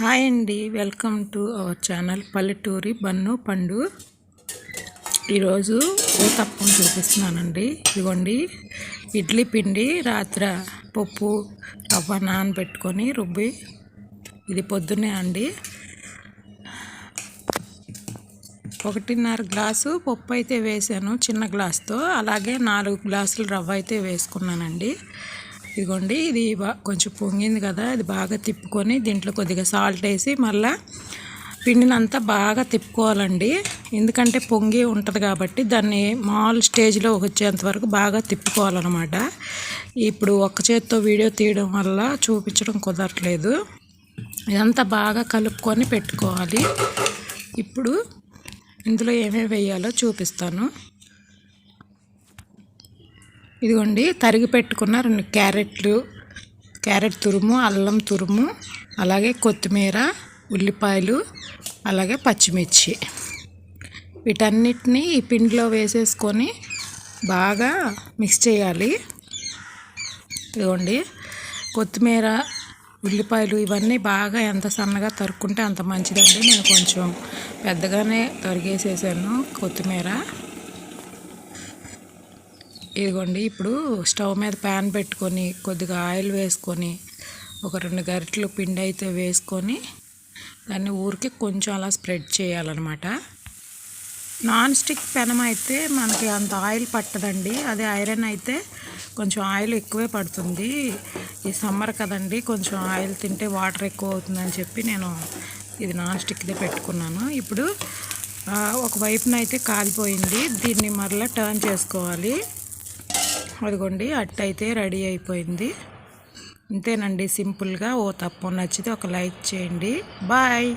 Hi అండి. Welcome to our channel పల్లెటూరి బన్ను పండు. ఈరోజు ఊతప్పం చూపిస్తున్నానండి? ఇదిగోండి. ఇడ్లీ పిండి రాత్ర పప్పు రవ్వ నానబెట్టుకొని రుబ్బి ఇది పొద్దున్నే అండి. ఒకటిన్నర గ్లాసు పప్పు అయితే వేసాను చిన్న గ్లాస్తో. అలాగే నాలుగు గ్లాసులు రవ్వ అయితే వేసుకున్నానండి. ఇదిగోండి ఇది కొంచెం పొంగింది కదా ఇది బాగా తిప్పుకొని దీంట్లో కొద్దిగా సాల్ట్ వేసి మళ్ళీ పిండినంతా బాగా తిప్పుకోవాలండి. ఎందుకంటే పొంగి ఉంటుంది కాబట్టి దాన్ని మామూలు స్టేజ్లో వచ్చేంత వరకు బాగా తిప్పుకోవాలన్నమాట. ఇప్పుడు ఒక్క చేత్తో వీడియో తీయడం వల్ల చూపించడం కుదరట్లేదు. ఇదంతా బాగా కలుపుకొని పెట్టుకోవాలి. ఇప్పుడు ఇందులో ఏమేమి వేయాలో చూపిస్తాను. ఇదిగోండి తరిగి పెట్టుకున్న రెండు క్యారెట్లు క్యారెట్ తురుము అల్లం తురుము అలాగే కొత్తిమీర ఉల్లిపాయలు అలాగే పచ్చిమిర్చి. వీటన్నిటిని ఈ పిండిలో వేసేసుకొని బాగా మిక్స్ చేయాలి. ఇదిగోండి కొత్తిమీర ఉల్లిపాయలు ఇవన్నీ బాగా ఎంత సన్నగా తరుక్కుంటే అంత మంచిదండి. నేను కొంచెం పెద్దగానే తరిగేసేసాను కొత్తిమీర. ఇదిగోండి ఇప్పుడు స్టవ్ మీద ప్యాన్ పెట్టుకొని కొద్దిగా ఆయిల్ వేసుకొని ఒక రెండు గరిటెలు పిండి అయితే వేసుకొని దాన్ని ఊరికి కొంచెం అలా స్ప్రెడ్ చేయాలన్నమాట. నాన్ స్టిక్ పెనం అయితే మనకి అంత ఆయిల్ పట్టదండి. అదే ఐరన్ అయితే కొంచెం ఆయిల్ ఎక్కువే పడుతుంది. ఈ సమ్మర్ కదండి కొంచెం ఆయిల్ తింటే వాటర్ ఎక్కువ అవుతుందని చెప్పి నేను ఇది నాన్ స్టిక్దే పెట్టుకున్నాను. ఇప్పుడు ఒక వైపున అయితే కాలిపోయింది. దీన్ని మరలా టర్న్ చేసుకోవాలి. అదిగోండి అట్టయితే రెడీ అయిపోయింది. అంతేనండి సింపుల్గా ఓ తప్పు నచ్చితే ఒక లైక్ చేయండి. బాయ్!